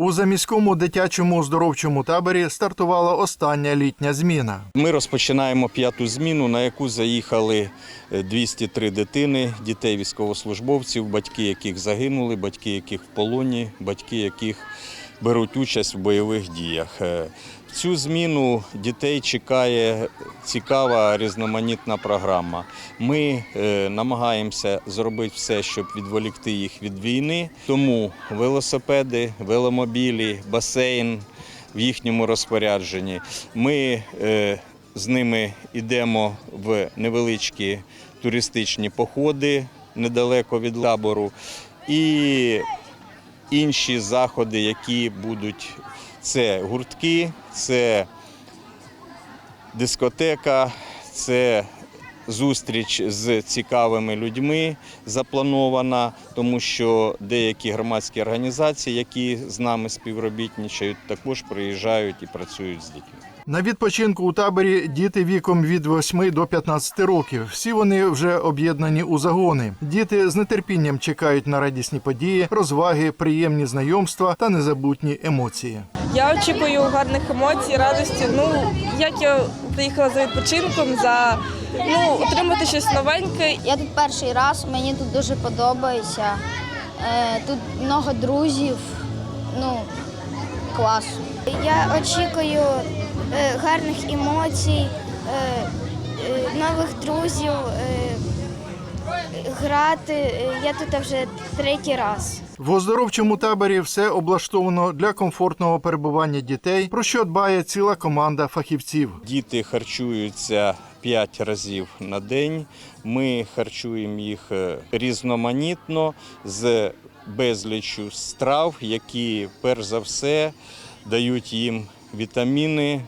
У заміському дитячому оздоровчому таборі стартувала остання літня зміна. Ми розпочинаємо п'яту зміну, на яку заїхали е, 203 дитини, дітей військовослужбовців, батьки яких загинули, батьки яких в полоні, батьки яких беруть участь в бойових діях. Е, В цю зміну дітей чекає цікава різноманітна програма. Ми е, намагаємося зробити все, щоб відволікти їх від війни. Тому велосипеди, веломобілі, басейн в їхньому розпорядженні. Ми е, з ними йдемо в невеличкі туристичні походи недалеко від табору. І інші заходи, які будуть це гуртки, це дискотека, це зустріч з цікавими людьми запланована, тому що деякі громадські організації, які з нами співробітничають, також приїжджають і працюють з дітьми. На відпочинку у таборі діти віком від 8 до 15 років. Всі вони вже об'єднані у загони. Діти з нетерпінням чекають на радісні події, розваги, приємні знайомства та незабутні емоції. Я очікую гарних емоцій, радості. Ну, як я приїхала за відпочинком, за ну, отримати щось новеньке. Я тут перший раз, мені тут дуже подобається. Е, Тут много друзів. Ну, клас. Я очікую гарних емоцій, е, е, нових друзів, е, грати. Е, Я тут вже третій раз. В оздоровчому таборі все облаштовано для комфортного перебування дітей, про що дбає ціла команда фахівців. Діти харчуються 5 разів на день. Ми харчуємо їх е, різноманітно з безліччю страв, які перш за все дають їм вітаміни,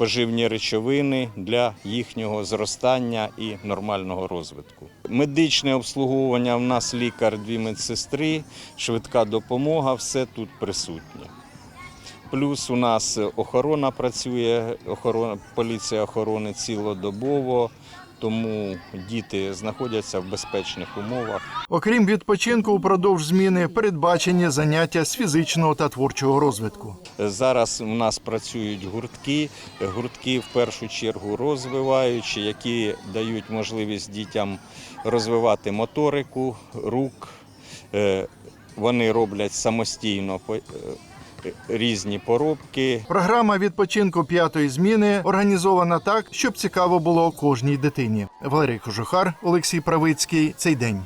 поживні речовини для їхнього зростання і нормального розвитку. Медичне обслуговування в нас лікар, дві медсестри, швидка допомога, все тут присутнє. Плюс у нас охорона працює, охорона, поліція охорони цілодобово, тому діти знаходяться в безпечних умовах. Окрім відпочинку, упродовж зміни передбачені заняття з фізичного та творчого розвитку. Зараз у нас працюють гуртки, гуртки в першу чергу розвиваючі, які дають можливість дітям розвивати моторику, рук. Е, Вони роблять самостійно е, різні поробки. Програма відпочинку п'ятої зміни організована так, щоб цікаво було кожній дитині. Валерій Кожухар, Олексій Правицький. Цей день.